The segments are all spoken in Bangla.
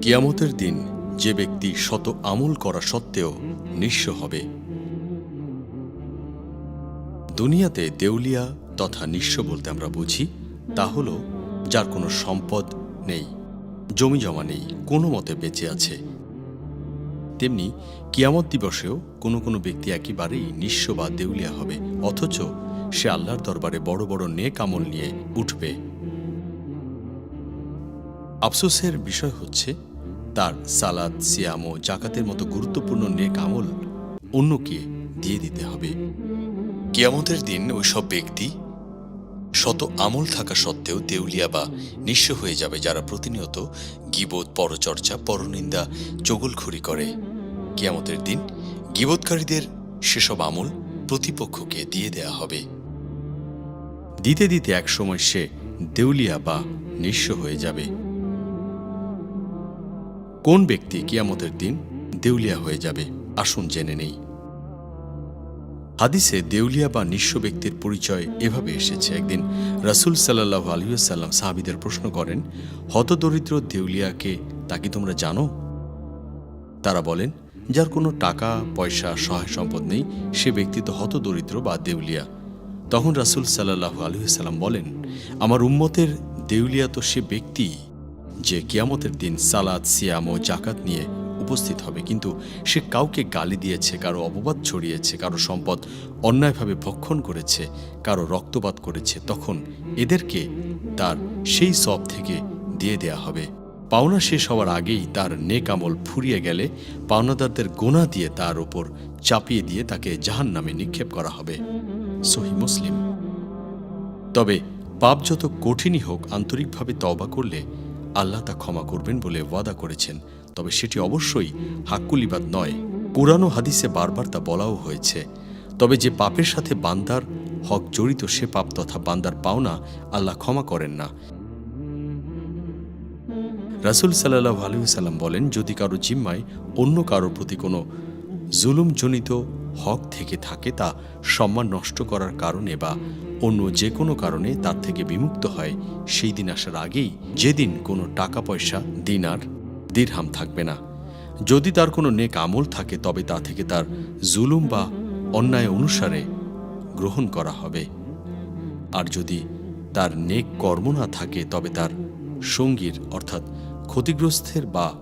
কিয়ামতের দিন যে ব্যক্তি শত আমল করা সত্ত্বেও নিঃস্ব হবে। দুনিয়াতে দেউলিয়া তথা নিঃস্ব বলতে আমরা বুঝি, তা হল যার কোনো সম্পদ নেই, জমি জমা নেই, কোনো মতে বেঁচে আছে। তেমনি কিয়ামত দিবসেও কোনো কোনো ব্যক্তি একেবারেই নিঃস্ব বা দেউলিয়া হবে, অথচ সে আল্লাহর দরবারে বড় বড় নেক আমল নিয়ে উঠবে। আফসোসের বিষয় হচ্ছে, তার সালাদ, সিয়াম ও জাকাতের মতো গুরুত্বপূর্ণ নেক আমল অন্যকে দিয়ে দিতে হবে। কিয়ামতের দিন ওই সব ব্যক্তি শত আমল থাকা সত্ত্বেও দেউলিয়া বা নিঃস্ব হয়ে যাবে যারা প্রতিনিয়ত গিবোধ পরচর্চা, পরনিন্দা, চগলখড়ি করে। কিয়ামতের দিন গিবোধকারীদের সেসব আমল প্রতিপক্ষকে দিয়ে দেয়া হবে। দিতে দিতে একসময় সে দেউলিয়া বা নিঃস্ব হয়ে যাবে। কোন ব্যক্তি কিয়ামতের দিন দেউলিয়া হয়ে যাবে, আসুন জেনে নেই। হাদিসে দেউলিয়া বা নিঃস্ব ব্যক্তির পরিচয় এভাবে এসেছে। একদিন রাসুল সাল্লাহ আলহিউসাল্লাম সাহাবিদের প্রশ্ন করেন, হতদরিদ্র দেউলিয়াকে তা কি তোমরা জানো? তারা বলেন, যার কোনো টাকা, পয়সা, সহায় সম্পদ নেই, সে ব্যক্তি তো হতদরিদ্র বা দেউলিয়া। তখন রাসুল সাল্লাহ আলহিসাল্লাম বলেন, আমার উম্মতের দেউলিয়া তো সে ব্যক্তি যে কিয়ামতের দিন সালাদ, সিয়াম ও জাকাত নিয়ে উপস্থিত হবে। কিন্তু সে কাউকে গালি দিয়েছে, কারও অপবাদ ছড়িয়েছে, কারও সম্পদ অন্যায়ভাবে ভক্ষণ করেছে, কারও রক্তপাত করেছে, তখন এদেরকে তার সেই সব থেকে দিয়ে দেয়া হবে। পাওনা শেষ হওয়ার আগেই তার নেক আমল ফুরিয়ে গেলে পাওনাদারদের গোনা দিয়ে তার ওপর চাপিয়ে দিয়ে তাকে জাহান নামে নিক্ষেপ করা হবে। সহি মুসলিম। তবে পাপ যত কঠিনই হোক, আন্তরিকভাবে তওবা করলে আল্লাহ তা ক্ষমা করবেন বলে ওয়াদা করেছেন, তবে সেটি অবশ্যই হাক্কুলিবাদ নয়। কোরআন হাদিসে বারবার তা বলাও হয়েছে। তবে যে পাপের সাথে বান্দার হক জড়িত, সে পাপ তথা বান্দার পাওনা আল্লাহ ক্ষমা করেন না। রাসুল সাল্লাহ আলহিসাল্লাম বলেন, যদি কারও জিম্মায় অন্য কারোর প্রতি কোনো জুলুমজনিত হক থেকে থাকে তা সম্মান নষ্ট করার কারণে বা অন্য যে কোনো কারণে তার থেকে বিমুক্ত হয়, সেই দিন আসার আগেই যেদিন কোনো টাকা পয়সা, দিনার, দিরহাম থাকবে না। যদি তার কোনো নেক আমল থাকে, তবে তা থেকে তার জুলুম বা অন্যায় অনুসারে গ্রহণ করা হবে। আর যদি তার নেক কর্ম না থাকে, তবে তার সঙ্গীর, অর্থাৎ ক্ষতিগ্রস্তের বা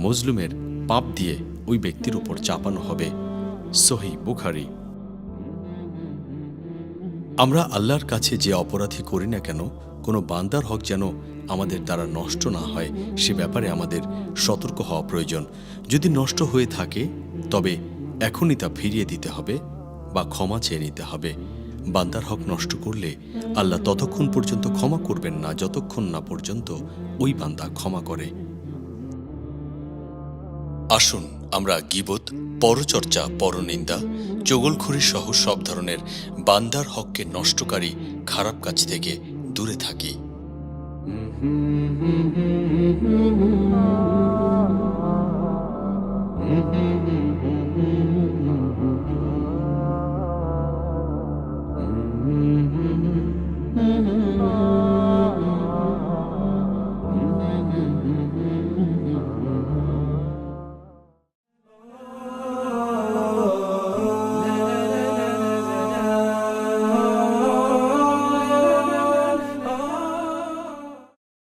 মজলুমের পাপ দিয়ে ওই ব্যক্তির উপর চাপানো হবে। সহি বুখারি। আমরা আল্লাহর কাছে যে অপরাধী করি না কেন, কোনো বান্দার হক যেন আমাদের দ্বারা নষ্ট না হয়, সে ব্যাপারে আমাদের সতর্ক হওয়া প্রয়োজন। যদি নষ্ট হয়ে থাকে, তবে এখনই তা ফিরিয়ে দিতে হবে বা ক্ষমা চেয়ে নিতে হবে। বান্দার হক নষ্ট করলে আল্লাহ ততক্ষণ পর্যন্ত ক্ষমা করবেন না, যতক্ষণ না পর্যন্ত ওই বান্দা ক্ষমা করে। আসুন, আমরা গিবত, পরচর্চা, পরনিন্দা চগলখড়ি সহ সব ধরনের বান্দার হককে নষ্টকারী, খারাপ কাজ থেকে দূরে থাকি.